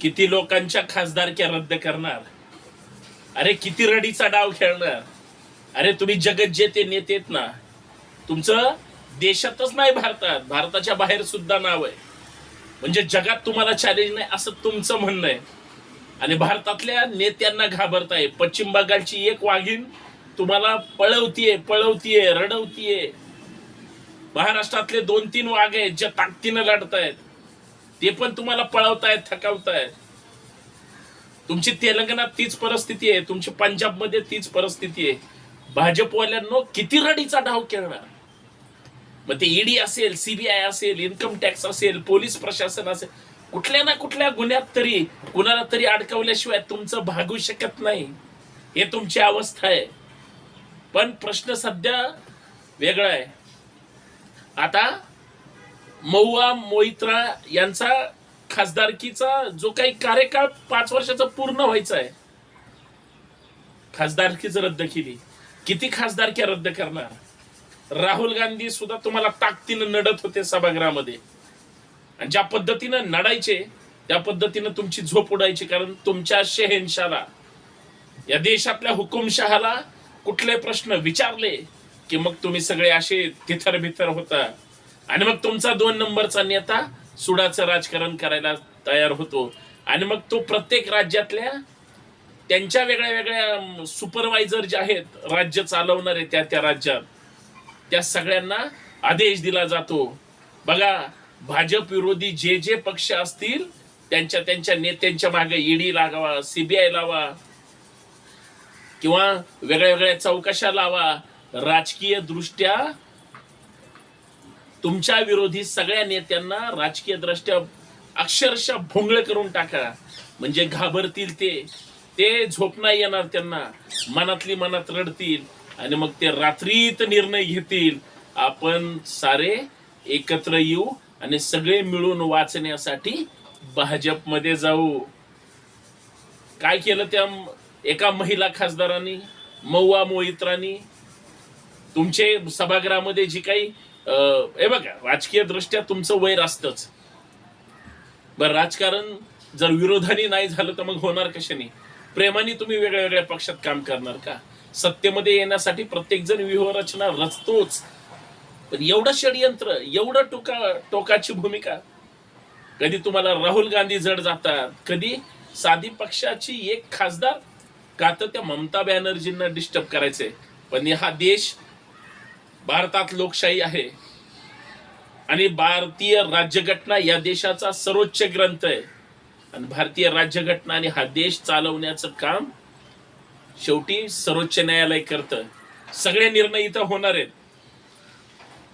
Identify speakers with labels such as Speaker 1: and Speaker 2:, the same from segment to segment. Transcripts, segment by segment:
Speaker 1: किती लोकांच्या खासदारक्या रद्द करणार? अरे किती रडीचा डाव खेळणार? अरे तुम्ही जगत जे ते नेतेत ना तुमचं देशातच नाही भारतात. भारताच्या बाहेर सुद्धा नाव आहे. म्हणजे जगात तुम्हाला चॅलेंज नाही असं तुमचं म्हणणं आहे. आणि भारतातल्या नेत्यांना घाबरताय. पश्चिम बंगालची एक वाघीण तुम्हाला पळवतीये पळवतीये रडवतीये. महाराष्ट्रातले दोन तीन वाघ आहेत जे ताकदीनं लढतायत. ते पण तुम्हाला पळवतायत थकावतायत. तुमची तेलंगणात तीच परिस्थिती आहे तुमची पंजाबमध्ये तीच परिस्थिती आहे. भाजपवाल्यांनो किती रडीचा डाव खेळणार? मग ते ईडी असेल सीबीआय असेल इन्कम टॅक्स असेल पोलीस प्रशासन असेल कुठल्या ना कुठल्या गुन्ह्यात तरी कुणाला तरी अडकवल्याशिवाय तुमचं भागू शकत नाही. हे तुमची अवस्था आहे. पण प्रश्न सध्या वेगळा आहे. आता महुआ मोहित्रा यांचा खासदारकीचा जो काही कार्यकाळ पाच वर्षाचा पूर्ण व्हायचा आहे खासदारकीच रद्द केली. किती खासदारक्या रद्द करणार? राहुल गांधी सुद्धा तुम्हाला ताकदीनं नडत होते सभागृहामध्ये. आणि ज्या पद्धतीनं नडायचे त्या पद्धतीनं तुमची झोप उडायची कारण तुमच्या शहेनशाला या देशातल्या हुकुमशहाला कुठले प्रश्न विचारले की मग तुम्ही सगळे असे तिथर बिथर होता? आणि मग तुमचा दोन नंबरचा नेता सुडाचं राजकारण करायला तयार होतो. आणि मग तो प्रत्येक राज्यातल्या त्यांच्या वेगळ्या वेगळ्या सुपरवायझर जे आहेत राज्य चालवणारे त्या त्या राज्यात त्या सगळ्यांना आदेश दिला जातो. बघा भाजप विरोधी जे जे पक्ष असतील त्यांच्या त्यांच्या नेत्यांच्या मागे ईडी लागावा सीबीआय लावा किंवा वेगळ्या वेगळ्या चौकशा लावा. राजकीय दृष्ट्या तुमच्या विरोधी सगळ्या नेत्यांना राजकीय दृष्ट्या अक्षरशः भोंगळ करून टाका. म्हणजे घाबरतील ते. ते झोप नाही येणार त्यांना. मनातली मनात रडतील आणि मग ते रात्रीत निर्णय घेतील. आपण सारे एकत्र येऊ आणि सगळे मिळून वाचण्यासाठी भाजपमध्ये जाऊ. काय केलं त्या एका महिला खासदारांनी? मौवा मोहित्रांनी? तुमचे सभागृहामध्ये जी काही हे बघा राजकीय दृष्ट्या तुमचं वैर असतच. बरं राजकारण जर विरोधाने नाही झालं तर मग होणार कशाने प्रेमाने तुम्ही वेगळ्या वेगळ्या पक्षात काम करणार का? सत्तेमध्ये येण्यासाठी प्रत्येक जण व्यूहरचना रचतोच. पण एवढं षडयंत्र एवढं टोका टोकाची भूमिका कधी तुम्हाला राहुल गांधी जड जातात कधी साधी पक्षाची एक खासदार का तर त्या ममता बॅनर्जींना डिस्टर्ब करायचे पण हा देश भारतात लोकशाही आहे. आणि भारतीय राज्यघटना या देशाचा सर्वोच्च ग्रंथ आहे. आणि भारतीय राज्यघटना आणि हा देश चालवण्याचं काम शेवटी सर्वोच्च न्यायालय करतं. सगळे निर्णय इथं होणार आहेत.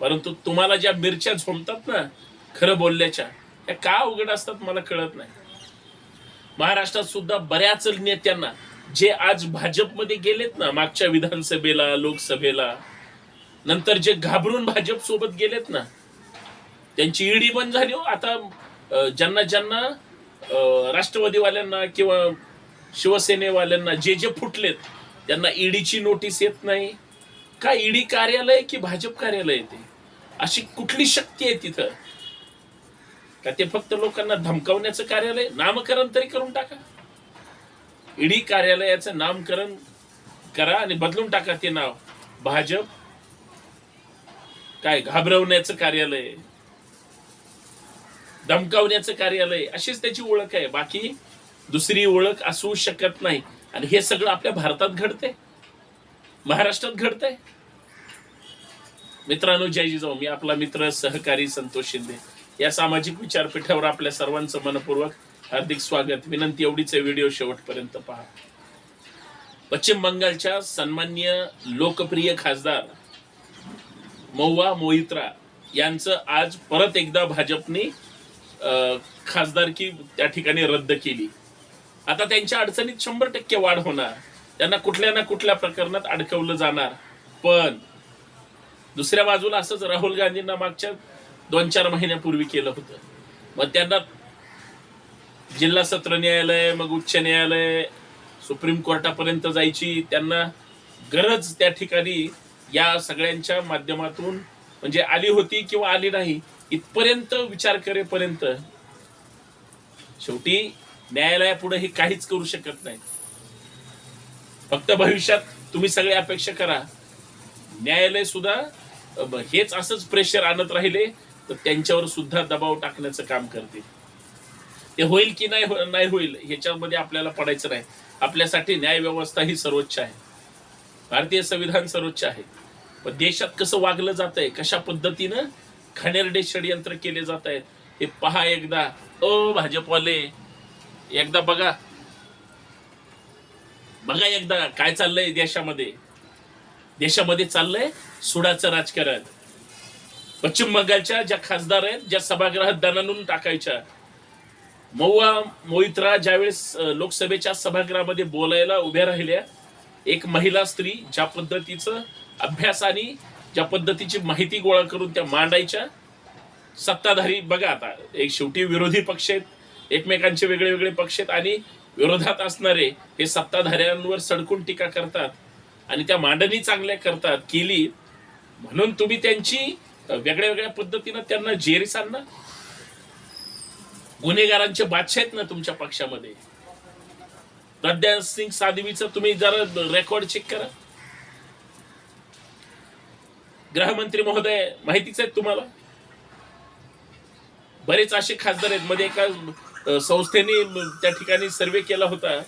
Speaker 1: परंतु तुम्हाला ज्या मिरच्या झोमतात ना खरं बोलल्याच्या त्या का उघड असतात मला कळत नाही. महाराष्ट्रात सुद्धा बऱ्याच नेत्यांना जे आज भाजपमध्ये गेलेत ना मागच्या विधानसभेला लोकसभेला नंतर जे घाबरून भाजप सोबत गेलेत ना त्यांची ईडी बंद झाली हो. आता ज्यांना ज्यांना राष्ट्रवादीवाल्यांना किंवा शिवसेनेवाल्यांना जे जे फुटलेत त्यांना ईडीची नोटीस येत नाही. का ईडी कार्यालय की भाजप कार्यालय ते? अशी कुठली शक्ती आहे तिथं? का ते फक्त लोकांना धमकावण्याचं कार्यालय? नामकरण तरी करून टाका. ईडी कार्यालयाचं नामकरण करा आणि बदलून टाका ते नाव. भाजप काय घाबरवण्याचं कार्यालय? धमकावण्याचं कार्यालय अशीच त्याची ओळख आहे. बाकी दुसरी ओळख असू शकत नाही. आणि हे सगळं आपल्या भारतात घडतंय? महाराष्ट्रात घडतंय? मित्रांनो जय जिजाऊ मी आपला मित्र सहकारी संतोष शिंदे. या सामाजिक विचारपीठावर आपल्या सर्वांचं मनपूर्वक हार्दिक स्वागत. विनंती एवढीच व्हिडिओ शेवटपर्यंत पहा. पश्चिम बंगालच्या सन्मान्य लोकप्रिय खासदार मौवा मोहित्रा यांचं आज परत एकदा भाजपने खासदारकी त्या ठिकाणी रद्द केली. आता त्यांच्या अडचणीत शंभर टक्के वाढ होणार. त्यांना कुठल्या ना कुठल्या प्रकरणात अडकवलं जाणार. पण दुसऱ्या बाजूला असंच राहुल गांधींना मागच्या दोन चार महिन्यापूर्वी केलं होतं. मग त्यांना जिल्हा सत्र न्यायालय मग उच्च न्यायालय सुप्रीम कोर्टापर्यंत जायची त्यांना गरज त्या ठिकाणी या सगळ्यांच्या माध्यमातून म्हणजे आली होती किंवा आली नाही इथपर्यंत विचार करेपर्यंत शेवटी न्यायालयापुढे हे काहीच करू शकत नाही. फक्त भविष्यात तुम्ही सगळे अपेक्षा करा. न्यायालय सुद्धा हेच असंच प्रेशर आणत राहिले तर त्यांच्यावर सुद्धा दबाव टाकण्याचं काम करते. ते होईल की नाही हो- नाही होईल ह्याच्यामध्ये आपल्याला पडायचं नाही. आपल्यासाठी न्याय व्यवस्था ही सर्वोच्च आहे. भारतीय संविधान सर्वोच्च आहे. पण देशात कसं वागलं जात आहे कशा पद्धतीनं घाणेरडे षडयंत्र केले जात आहेत हे पहा एकदा. अ भाजपवाले एकदा बघा. बघा एकदा काय चाललंय देशामध्ये. देशामध्ये चाललंय सुडाचं राजकारण. पश्चिम बंगालच्या ज्या खासदार आहेत ज्या सभागृहात दणानून टाकायच्या. मौआ मोहित्रा ज्यावेळेस लोकसभेच्या सभागृहामध्ये बोलायला उभ्या राहिल्या एक महिला स्त्री ज्या पद्धतीचं अभ्यास आणि ज्या पद्धतीची माहिती गोळा करून त्या मांडायच्या. सत्ताधारी बघा आता एक शेवटी विरोधी पक्ष आहेत एकमेकांचे वेगळे वेगळे पक्ष आहेत आणि विरोधात असणारे हे सत्ताधाऱ्यांवर सडकून टीका करतात आणि त्या मांडणी चांगल्या करतात केली. म्हणून तुम्ही त्यांची वेगळ्या वेगळ्या पद्धतीनं त्यांना जेरीस आणणार गुन्हेगारांचे बादशाह आहेत ना तुमच्या पक्षामध्ये. प्रज्ञा सिंग साधवीचं तुम्ही जरा रेकॉर्ड चेक करा. गृहमंत्री महोदय माहितीच आहेत तुम्हाला? बरेच असे खासदार आहेत. मध्ये एका संस्थेने त्या ठिकाणी सर्वे केला होता.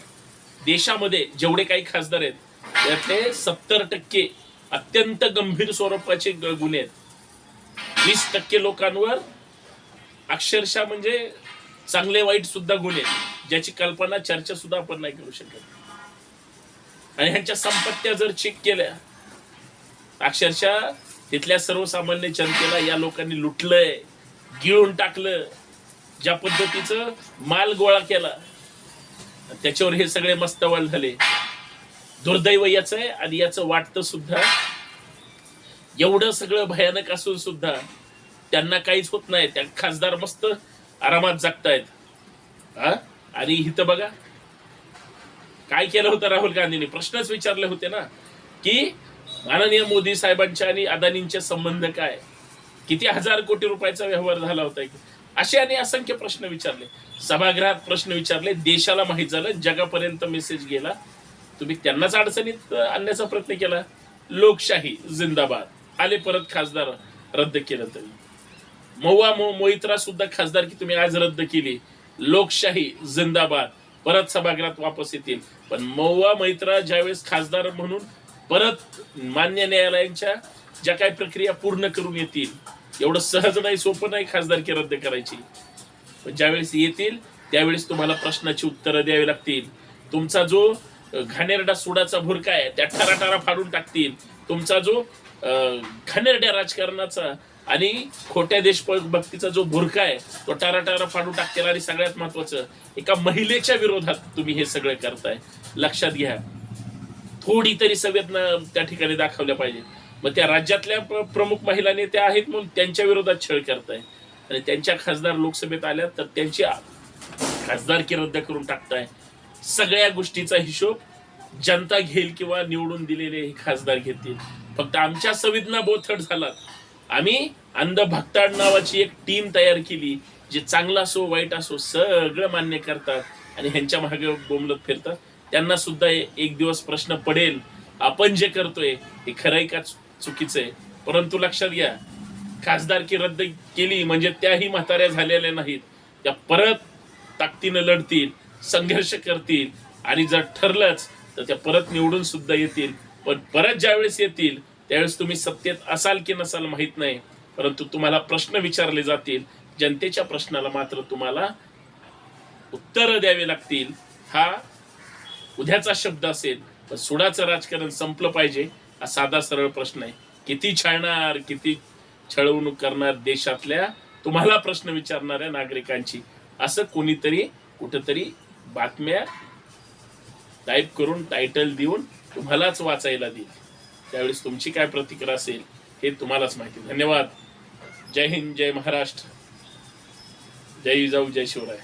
Speaker 1: देशामध्ये जेवढे काही खासदार आहेत त्यातले सत्तर टक्के अत्यंत गंभीर स्वरूपाचे ग- गुन्हे आहेत. वीस टक्के लोकांवर अक्षरशः म्हणजे चांगले वाईट सुद्धा गुन्हे आहेत, ज्याची कल्पना चर्चा सुद्धा आपण नाही करू शकत. आणि ह्यांच्या संपत्त्या जर चेक केल्या अक्षरशः तिथल्या सर्वसामान्य जनतेला या लोकांनी लुटलंय गिळून टाकलं ज्या पद्धतीचं माल गोळा केला त्याच्यावर हे सगळे मस्तवाल झाले. दुर्दैव याच आहे आणि याचं वाटतं सुद्धा एवढं सगळं भयानक असून सुद्धा त्यांना काहीच होत नाही. त्या खासदार मस्त आरामात जगतायत. हा? आणि इथं बघा काय केलं होतं राहुल गांधींनी? प्रश्नच विचारले होते ना की माननीय मोदी साहेबांच्या आणि अदानींचे संबंध काय? किती हजार कोटी रुपयाचा व्यवहार झाला होता असे आणि असंख्य प्रश्न विचारले. सभागृहात प्रश्न विचारले. देशाला माहीत झालं. जगापर्यंत मेसेज गेला. तुम्ही त्यांनाच अडचणीत आणण्याचा प्रयत्न केला. लोकशाही जिंदाबाद. आले परत खासदार रद्द केलं तरी. मौवा मो मोहित्रा सुद्धा खासदारकी तुम्ही आज रद्द केली. लोकशाही जिंदाबाद. परत सभागृहात वापस येतील. पण मौवा मैत्रा ज्यावेळेस खासदार म्हणून परत मान्य न्यायालयांच्या ज्या काही प्रक्रिया पूर्ण करून येतील एवढं सहज नाही सोपं नाही खासदारकी रद्द करायची. पण ज्यावेळेस येतील त्यावेळेस तुम्हाला प्रश्नाची उत्तरं द्यावी लागतील. तुमचा जो घाणेरडा सुडाचा भुरका आहे त्या ठराटारा फाडून टाकतील. तुमचा जो घाणेरड्या राजकारणाचा आणि खोट्या देशभक्तीचा जो भुरका आहे तो टाराटारा फाडून टाकतील आणि सगळ्यात महत्वाचं एका महिलेच्या विरोधात तुम्ही हे सगळं करताय. लक्षात घ्या. थोडी तरी संवेदना त्या ठिकाणी दाखवल्या पाहिजे मग त्या राज्यातल्या प्रमुख महिला नेत्या आहेत म्हणून त्यांच्या विरोधात छळ करताय. आणि त्यांच्या खासदार लोकसभेत आल्या तर त्यांची खासदारकी रद्द करून टाकताय. सगळ्या गोष्टीचा हिशोब जनता घेईल किंवा निवडून दिलेले हे खासदार घेतील. फक्त आमच्या संवेदना बोथट झालात. आम्ही अंध भक्ताड नावाची एक टीम तयार केली जे चांगलं असो वाईट असो सगळं मान्य करतात आणि ह्यांच्या मागे बोंबलत फिरतात. त्यांना सुद्धा एक दिवस प्रश्न पडेल आपण जे करतोय हे खरंय का चुकीचं आहे? परंतु लक्षात घ्या खासदारकी रद्द केली म्हणजे त्याही म्हाताऱ्या झालेल्या नाहीत. त्या परत ताकदीनं लढतील संघर्ष करतील आणि जर ठरलंच तर त्या परत निवडून सुद्धा येतील. पण परत ज्यावेळेस येतील त्यावेळेस तुम्ही सत्तेत असाल की नसाल माहीत नाही. परंतु तुम्हाला प्रश्न विचारले जातील. जनतेच्या प्रश्नाला मात्र तुम्हाला उत्तरं द्यावी लागतील. हा उद्याचा शब्द असेल तर सुडाचं राजकारण संपलं पाहिजे हा साधा सरळ प्रश्न आहे. किती छळणार किती छळवणूक करणार देशातल्या तुम्हाला प्रश्न विचारणाऱ्या नागरिकांची. असं कोणीतरी कुठंतरी बातम्या टाईप करून टायटल देऊन तुम्हालाच वाचायला देईल. त्यावेळेस तुमची काय प्रतिक्रिया असेल हे तुम्हालाच माहिती. धन्यवाद. जय हिंद जय महाराष्ट्र. जय जिजाऊ जय शिवराय.